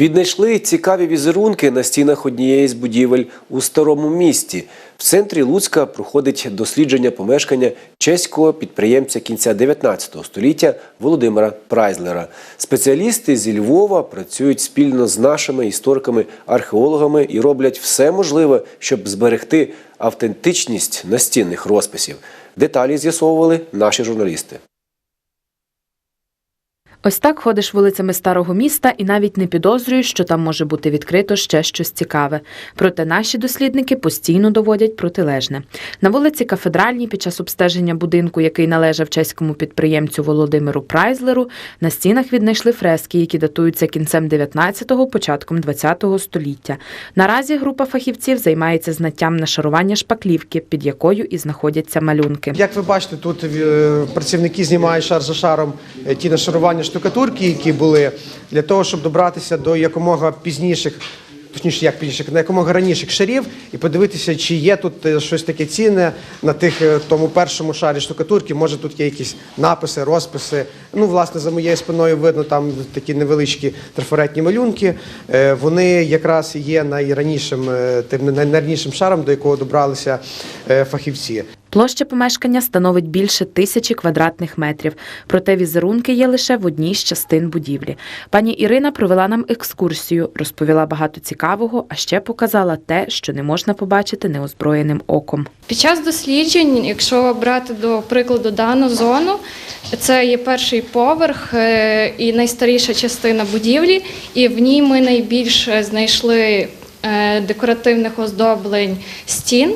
Віднайшли цікаві візерунки на стінах однієї з будівель у старому місті. В центрі Луцька проходить дослідження помешкання чеського підприємця кінця 19 століття Володимира Прайзлера. Спеціалісти зі Львова працюють спільно з нашими істориками, археологами і роблять все можливе, щоб зберегти автентичність настінних розписів. Деталі з'ясовували наші журналісти. Ось так ходиш вулицями старого міста і навіть не підозрюєш, що там може бути відкрито ще щось цікаве. Проте наші дослідники постійно доводять протилежне. На вулиці Кафедральній під час обстеження будинку, який належав чеському підприємцю Володимиру Прайзлеру, на стінах віднайшли фрески, які датуються кінцем 19-го, початком 20-го століття. Наразі група фахівців займається знаттям нашарування шпаклівки, під якою і знаходяться малюнки. Як ви бачите, тут е, працівники знімають шар за шаром е, ті нашарування штукатурки, які були, для того, щоб добратися до якомога пізніших. Точніше, як пізніших, на якомога раніших шарів, і подивитися, чи є тут е, щось таке цінне на тих е, тому першому шарі штукатурки. Може тут є якісь написи, розписи. Ну, власне, за моєю спиною видно там такі невеличкі трафаретні малюнки. Е, Вони якраз є найранішим, тим найранішим шаром, до якого добралися фахівці. Площа помешкання становить більше тисячі квадратних метрів, проте візерунки є лише в одній з частин будівлі. Пані Ірина провела нам екскурсію, розповіла багато цікавого, а ще показала те, що не можна побачити неозброєним оком. Під час досліджень, якщо брати до прикладу дану зону, це є перший поверх е, і найстаріша частина будівлі, і в ній ми найбільше знайшли е, декоративних оздоблень стін.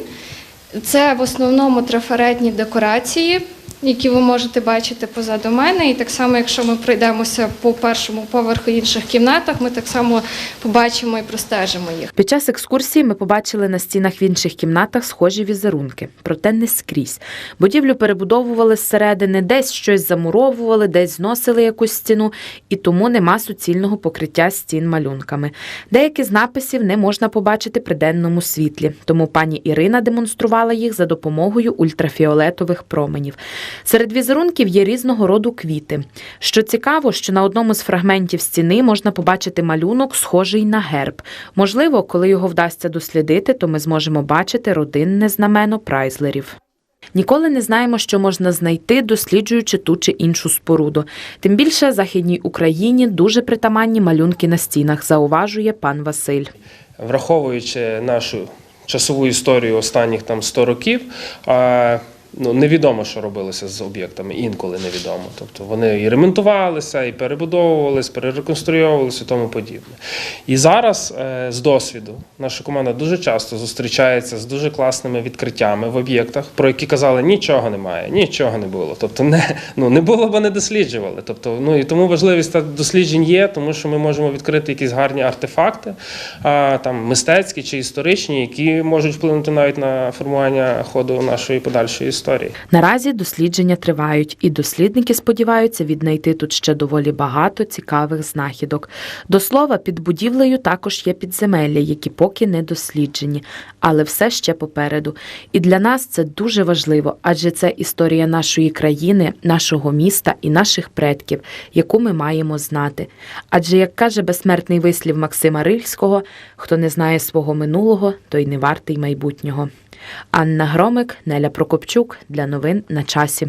Це в основному трафаретні декорації, які ви можете бачити позаду мене. І так само, якщо ми пройдемося по першому поверху інших кімнатах, ми так само побачимо і простежимо їх. Під час екскурсії ми побачили на стінах в інших кімнатах схожі візерунки, проте не скрізь. Будівлю перебудовували зсередини, десь щось замуровували, десь зносили якусь стіну, і тому нема суцільного покриття стін малюнками. Деякі з написів не можна побачити при денному світлі, тому пані Ірина демонструвала їх за допомогою ультрафіолетових променів. Серед візерунків є різного роду квіти. Що цікаво, що на одному з фрагментів стіни можна побачити малюнок, схожий на герб. Можливо, коли його вдасться дослідити, то ми зможемо бачити родинне знамено прайзлерів. Ніколи не знаємо, що можна знайти, досліджуючи ту чи іншу споруду. Тим більше Західній Україні дуже притаманні малюнки на стінах, зауважує пан Василь. враховуючи нашу часову історію останніх там 100 років, ну, невідомо, що робилося з об'єктами, інколи невідомо. Тобто вони і ремонтувалися, і перебудовувалися, перереконструйовувалися і тому подібне. І зараз е, з досвіду наша команда дуже часто зустрічається з дуже класними відкриттями в об'єктах, про які казали, нічого немає, нічого не було. Тобто, не, ну, не було, бо не досліджували. Тобто, ну, і тому важливість та- досліджень є, тому що ми можемо відкрити якісь гарні артефакти, а, там, мистецькі чи історичні, які можуть вплинути навіть на формування ходу нашої подальшої історії. Наразі дослідження тривають, і дослідники сподіваються віднайти тут ще доволі багато цікавих знахідок. До слова, під будівлею також є підземелля, які поки не досліджені, але все ще попереду. І для нас це дуже важливо, адже це історія нашої країни, нашого міста і наших предків, яку ми маємо знати. Адже, як каже безсмертний вислів Максима Рильського, хто не знає свого минулого, той не вартий майбутнього. Анна Громик, Неля Прокопчук для новин на часі.